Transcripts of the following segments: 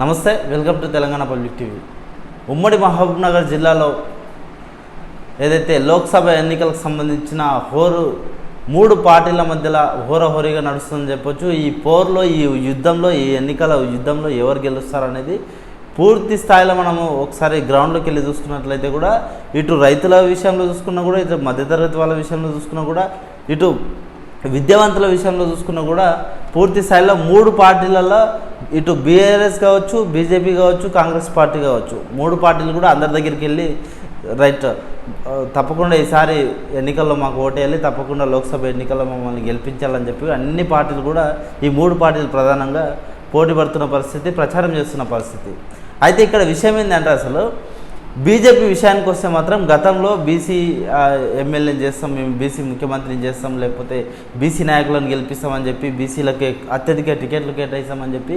నమస్తే welcome to Telangana public TV. ఉమ్మడి మహబూబ్నగర్ జిల్లాలో ఏదైతే లోక్సభ ఎన్నికలకు సంబంధించిన హోరు మూడు పార్టీల మధ్యలో హోరహోరీగా నడుస్తుందని చెప్పొచ్చు. ఈ పోర్లో ఈ యుద్ధంలో ఈ ఎన్నికల యుద్ధంలో ఎవరు గెలుస్తారనేది పూర్తి స్థాయిలో మనము ఒకసారి గ్రౌండ్లోకి వెళ్ళి చూసుకున్నట్లయితే కూడా ఇటు రైతుల విషయంలో చూసుకున్నా కూడా ఇటు మధ్యతరగతి వాళ్ళ విషయంలో చూసుకున్నా కూడా ఇటు విద్యావంతుల విషయంలో చూసుకున్నా కూడా పూర్తి స్థాయిలో మూడు పార్టీలలో ఇటు బీఆర్ఎస్ కావచ్చు బీజేపీ కావచ్చు కాంగ్రెస్ పార్టీ కావచ్చు. మూడు పార్టీలు కూడా అందరి దగ్గరికి వెళ్ళి రైట్ తప్పకుండా ఈసారి ఎన్నికల్లో మాకు ఓటేయాలి తప్పకుండా లోక్సభ ఎన్నికల్లో మమ్మల్ని గెలిపించాలని చెప్పి అన్ని పార్టీలు కూడా ఈ మూడు పార్టీలు ప్రధానంగా పోటీ పడుతున్న పరిస్థితి ప్రచారం చేస్తున్న పరిస్థితి. అయితే ఇక్కడ విషయం ఏంటంటే అసలు బీజేపీ విషయానికి వస్తే మాత్రం గతంలో బీసీ ఎమ్మెల్యేని చేస్తాం మేము బీసీ ముఖ్యమంత్రిని చేస్తాం లేకపోతే బీసీ నాయకులను గెలిపిస్తామని చెప్పి బీసీలకి అత్యధిక టికెట్లు కేటాయిస్తామని చెప్పి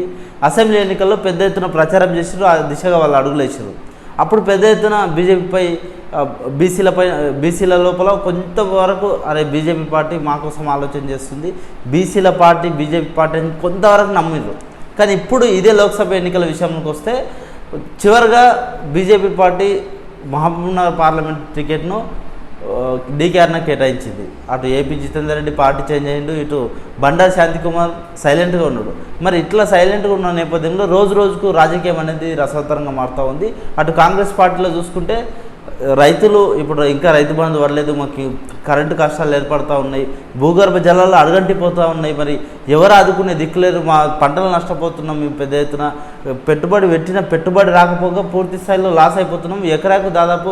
అసెంబ్లీ ఎన్నికల్లో పెద్ద ఎత్తున ప్రచారం చేసారు ఆ దిశగా వాళ్ళు అడుగులు వేసారు అప్పుడు పెద్ద ఎత్తున బీజేపీపై బీసీలపై బీసీల లోపల కొంతవరకు అరే బీజేపీ పార్టీ మా కోసం ఆలోచన చేస్తుంది. బీసీల పార్టీ బీజేపీ పార్టీ అని కొంతవరకు నమ్మిర్రు. కానీ ఇప్పుడు ఇదే లోక్సభ ఎన్నికల విషయంలోకి వస్తే చివరిగా బీజేపీ పార్టీ మహబూబ్నగర్ పార్లమెంట్ టికెట్ను డీకేఆర్న కేటాయించింది. అటు AP Jithender Reddy party change అయ్యిండు ఇటు బండా శాంతికుమార్ సైలెంట్గా ఉన్నాడు. మరి ఇట్లా సైలెంట్గా ఉన్న నేపథ్యంలో రోజు రోజుకు రాజకీయం అనేది రసవత్తరంగా మారుతూ ఉంది. అటు కాంగ్రెస్ పార్టీలో చూసుకుంటే రైతులు ఇప్పుడు ఇంకా రైతు బంధు పడలేదు మాకు కరెంటు కష్టాలు ఏర్పడుతూ ఉన్నాయి భూగర్భ జలాలు అడగంటిపోతూ ఉన్నాయి మరి ఎవరు ఆదుకునే దిక్కులేరు మా పంటలు నష్టపోతున్నాం మేము పెద్ద ఎత్తున పెట్టుబడి పెట్టిన పెట్టుబడి రాకపోగా పూర్తి స్థాయిలో లాస్ అయిపోతున్నాం ఎకరాకు దాదాపు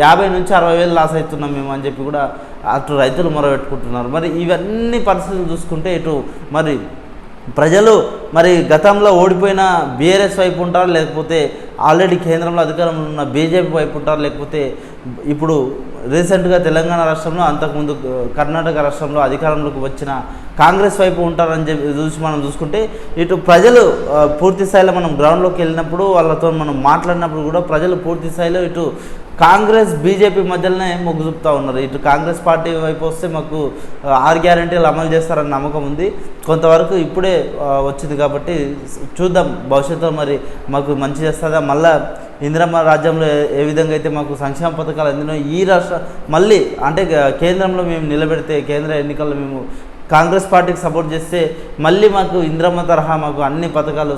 యాభై నుంచి అరవై వేలు లాస్ అవుతున్నాం మేము అని చెప్పి కూడా అటు రైతులు మొరబెట్టుకుంటున్నారు మరి ఇవన్నీ పరిస్థితులు చూసుకుంటే ఇటు మరి ప్రజలు మరి గతంలో ఓడిపోయిన బీఆర్ఎస్ వైపు ఉంటారు లేకపోతే ఆల్రెడీ కేంద్రంలో అధికారంలో ఉన్న బీజేపీ వైపు ఉంటారు లేకపోతే ఇప్పుడు రీసెంట్గా తెలంగాణ రాష్ట్రంలో అంతకుముందు కర్ణాటక రాష్ట్రంలో అధికారంలోకి వచ్చిన కాంగ్రెస్ వైపు ఉంటారని చెప్పి చూసి మనం చూసుకుంటే ఇటు ప్రజలు పూర్తి స్థాయిలో మనం గ్రౌండ్లోకి వెళ్ళినప్పుడు వాళ్ళతో మనం మాట్లాడినప్పుడు కూడా ప్రజలు పూర్తి స్థాయిలో ఇటు కాంగ్రెస్ బీజేపీ మధ్యలోనే మొగ్గు చూపుతా ఉన్నారు. ఇటు కాంగ్రెస్ పార్టీ వైపు వస్తే మాకు ఆరు గ్యారంటీలు అమలు చేస్తారన్న నమ్మకం ఉంది. కొంతవరకు ఇప్పుడే వచ్చింది కాబట్టి చూద్దాం. భవిష్యత్తులో మరి మాకు మంచి చేస్తుందా? మళ్ళా ఇందిరమ్మ రాజ్యంలో ఏ- విధంగా అయితే మాకు సంక్షేమ పథకాలు అందినో ఈ రాష్ట్ర మళ్ళీ అంటే కేంద్రంలో మేము నిలబెడితే కేంద్ర ఎన్నికల్లో మేము కాంగ్రెస్ పార్టీకి సపోర్ట్ చేస్తే మళ్ళీ మాకు ఇందిరమ్మ తరహా మాకు అన్ని పథకాలు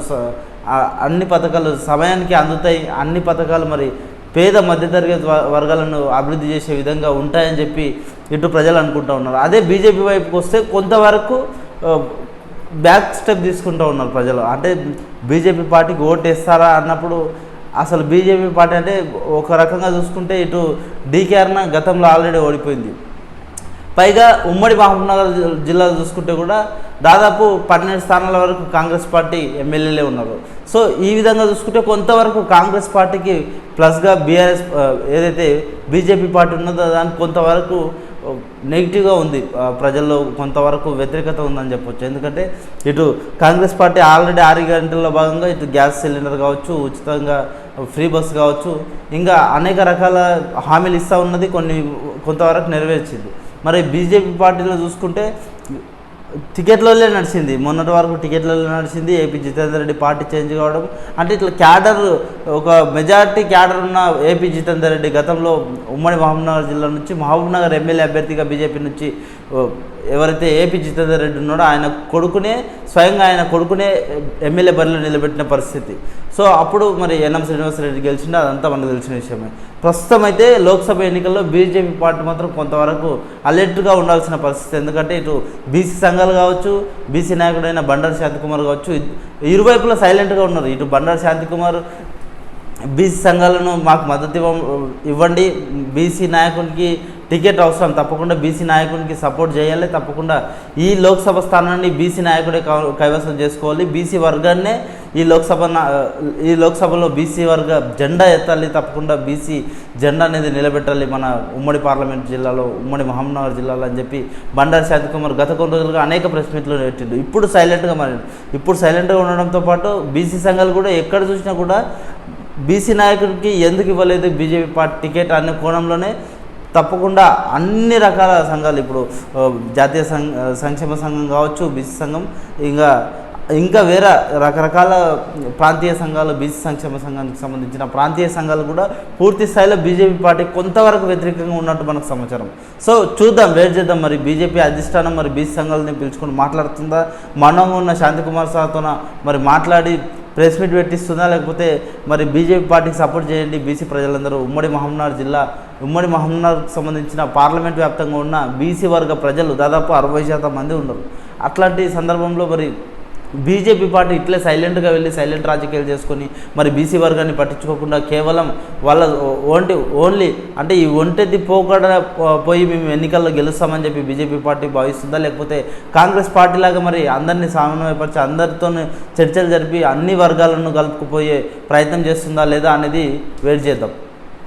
అన్ని పథకాలు సమయానికి అందుతాయి. అన్ని పథకాలు మరి పేద మధ్యతరగతి వర్గాలను అభివృద్ధి చేసే విధంగా ఉంటాయని చెప్పి ఇటు ప్రజలు అనుకుంటూ ఉన్నారు. అదే బీజేపీ వైపుకి వస్తే కొంతవరకు బ్యాక్ స్టెప్ తీసుకుంటూ ఉన్నారు ప్రజలు. అంటే బీజేపీ పార్టీకి ఓటు వేస్తారా అన్నప్పుడు అసలు బీజేపీ పార్టీ అంటే ఒక రకంగా చూసుకుంటే ఇటు డీకేఆర్న గతంలో ఆల్రెడీ ఓడిపోయింది. పైగా ఉమ్మడి మహబూబ్నగర్ జి- జిల్లాలో చూసుకుంటే కూడా దాదాపు పన్నెండు స్థానాల వరకు కాంగ్రెస్ పార్టీ ఎమ్మెల్యేలే ఉన్నారు. సో ఈ విధంగా చూసుకుంటే కొంతవరకు కాంగ్రెస్ పార్టీకి ప్లస్గా బీఆర్ఎస్ ఏదైతే బీజేపీ పార్టీ ఉన్నదో దానికి కొంతవరకు నెగిటివ్గా ఉంది. ప్రజల్లో కొంతవరకు వ్యతిరేకత ఉందని చెప్పొచ్చు. ఎందుకంటే ఇటు కాంగ్రెస్ పార్టీ ఆల్రెడీ ఆరు గంటల్లో భాగంగా ఇటు గ్యాస్ సిలిండర్ కావచ్చు ఉచితంగా ఫ్రీ బస్ కావచ్చు ఇంకా అనేక రకాల హామీలు ఇస్తూ ఉన్నది కొన్ని కొంతవరకు నెరవేర్చింది. మరి బీజేపీ పార్టీలో చూసుకుంటే టికెట్లలో నడిచింది. మొన్నటి వరకు టికెట్లలో నడిచింది. AP Jithender Reddy party change కావడం. అంటే ఇట్లా క్యాడర్ ఒక మెజారిటీ క్యాడర్ ఉన్న ఏపీ జితేందర్ రెడ్డి గతంలో ఉమ్మడి మహబూబ్నగర్ జిల్లా నుంచి మహబూబ్నగర్ ఎమ్మెల్యే అభ్యర్థిగా బీజేపీ నుంచి ఎవరైతే ఏపీ జితేందర్ రెడ్డి ఉన్నాడో ఆయన కొడుకునే స్వయంగా ఆయన కొడుకునే ఎమ్మెల్యే బరిలో నిలబెట్టిన పరిస్థితి. సో అప్పుడు మరి ఎన్ఎం శ్రీనివాసరెడ్డి గెలిచిండే? అదంతా మనకు తెలిసిన విషయమే. ప్రస్తుతం అయితే లోక్సభ ఎన్నికల్లో బీజేపీ పార్టీ మాత్రం కొంతవరకు అలర్ట్గా ఉండాల్సిన పరిస్థితి. ఎందుకంటే ఇటు బీసీ సంఘాలు కావచ్చు బీసీ నాయకుడైన బండారు శాంతికుమార్ కావచ్చు ఇరువైపులా సైలెంట్గా ఉన్నారు. ఇటు బండారు శాంతికుమార్ బీసీ సంఘాలను మాకు మద్దతు ఇవ్వ ఇవ్వండి. బీసీ నాయకునికి టికెట్ అవసరం. తప్పకుండా బీసీ నాయకునికి సపోర్ట్ చేయాలి. తప్పకుండా ఈ లోక్సభ స్థానాన్ని బీసీ నాయకుడే కైవసం చేసుకోవాలి. బీసీ వర్గాన్నే ఈ లోక్సభ ఈ లోక్సభలో బీసీ వర్గ జెండా ఎత్తాలి. తప్పకుండా బీసీ జెండా అనేది నిలబెట్టాలి మన ఉమ్మడి పార్లమెంట్ జిల్లాలో ఉమ్మడి మహబూబ్నగర్ జిల్లాలో అని చెప్పి బండారు శాంతికుమార్ గత కొన్ని రోజులుగా అనేక ప్రెస్ మీట్లు పెట్టిండు. ఇప్పుడు సైలెంట్గా మారిండు. ఇప్పుడు సైలెంట్గా ఉండడంతో పాటు బీసీ సంఘాలు కూడా ఎక్కడ చూసినా కూడా బీసీ నాయకుడికి ఎందుకు ఇవ్వలేదు? బీజేపీ పార్టీ టికెట్ అనే కోణంలోనే తప్పకుండా అన్ని రకాల సంఘాలు ఇప్పుడు జాతీయ సంఘ సంక్షేమ సంఘం కావచ్చు బీసీ సంఘం ఇంకా ఇంకా వేరే రకరకాల ప్రాంతీయ సంఘాలు బీసీ సంక్షేమ సంఘానికి సంబంధించిన ప్రాంతీయ సంఘాలు కూడా పూర్తి స్థాయిలో బీజేపీ పార్టీ కొంతవరకు వ్యతిరేకంగా ఉన్నట్టు మనకు సమాచారం. సో చూద్దాం వేరు చేద్దాం. మరి బీజేపీ అధిష్టానం మరి బీసీ సంఘాలని పిలుచుకొని మాట్లాడుతుందా? మనం ఉన్న శాంతికుమార్ సార్తోన? మరి మాట్లాడి ప్రెస్ మీట్ పెట్టిస్తుందా? లేకపోతే మరి బీజేపీ పార్టీకి సపోర్ట్ చేయండి. బీసీ ప్రజలందరూ ఉమ్మడి మహబూబ్నగర్ జిల్లా ఉమ్మడి మహబూబ్నగర్కి సంబంధించిన పార్లమెంట్ వ్యాప్తంగా ఉన్న బీసీ వర్గ ప్రజలు దాదాపు అరవై శాతం మంది ఉన్నారు అట్లాంటి సందర్భంలో మరి బీజేపీ పార్టీ ఇట్లే సైలెంట్గా వెళ్ళి సైలెంట్ రాజకీయాలు చేసుకొని మరి బీసీ వర్గాన్ని పట్టించుకోకుండా కేవలం వాళ్ళ ఓన్లీ ఓన్లీ అంటే ఈ ఒంటెది పోకడ పోయి మేము ఎన్నికల్లో గెలుస్తామని చెప్పి బీజేపీ పార్టీ భావిస్తుందా? లేకపోతే కాంగ్రెస్ పార్టీ లాగా మరి అందరినీ సమన్వయపరిచి అందరితో చర్చలు జరిపి అన్ని వర్గాలను కలుపుకుపోయే ప్రయత్నం చేస్తుందా లేదా అనేది వెయిట్ చేద్దాం.